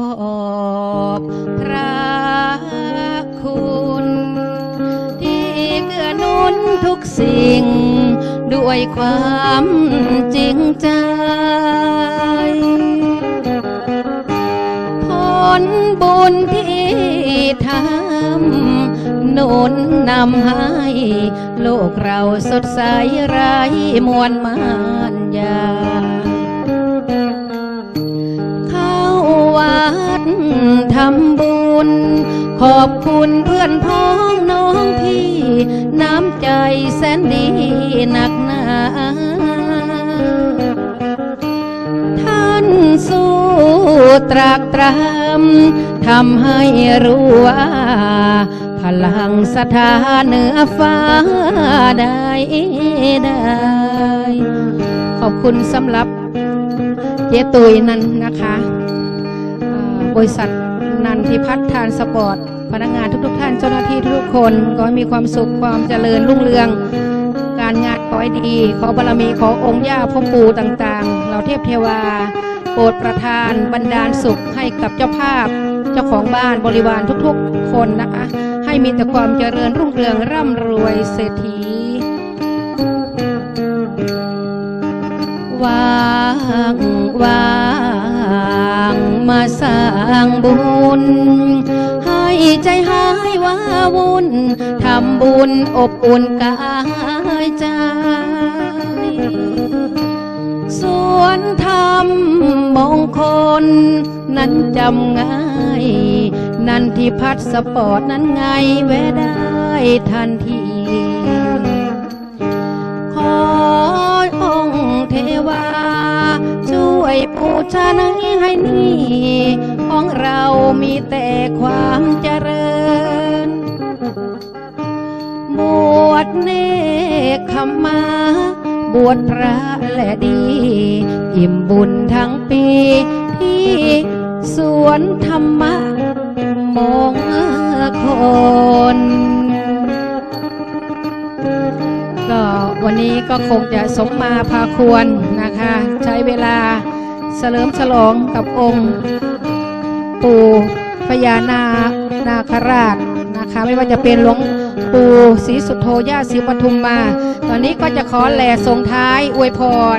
อบพระคุณที่เกื้อหนุนทุกสิ่ง ด้วยความจริงใจผลบุญที่ทำหนุนนำให้ โลกเราสดใสไร้มวลมานยาเข้า ทำบุญ ขอบคุณเพื่อนพ้องน้องพี่ น้ำใจแสนดีหนักหนาท่านสู้ตรากตรำทำให้รู้ว่าพลังสถาเหนือฟ้าได้ได้ ขอบคุณสำหรับเจตุยนั้นนะคะ บริษัทนันทิพัฒน์ทานสปอร์ต พนักงานทุกๆท่านเจ้าหน้าที่ทุกคนก็ให้มีความสุขความเจริญรุ่งเรือง การงานขอให้ดี ขอบารมีขอองค์ย่าพ่อปู่ต่างๆ เราเทพเทวา โปรดประทานบรรดาลสุขให้กับเจ้าภาพ เจ้าของบ้านบริวารทุกๆคนนะคะ ให้มีแต่ความเจริญรุ่งเรืองร่ำรวยเศรษฐี วางวางมาสร้างบุญ ให้ใจหายว่าวุ่นทำบุญอบอุ่นกายใจส่วนธรรมมงคล นั้นจำง่าย นันที่พัดสปอร์ตนั้นไงแวะได้ทันที ชาในให้นี่ของเรามีแต่ความเจริญ บวชเนคขมา บวชพระและดี อิ่มบุญทั้งปี ที่สวนธรรมะมงคลก็วันนี้ก็คงจะสมมาพาควรนะคะ ใช้เวลา เสริมฉลองกับองค์ ปู่พญานานาคราชนะคะ ไม่ว่าจะเป็นหลวงปู่ศรีสุโธย่าศรีปทุมมา ตอนนี้ก็จะขอแหล่ส่งท้ายอวยพร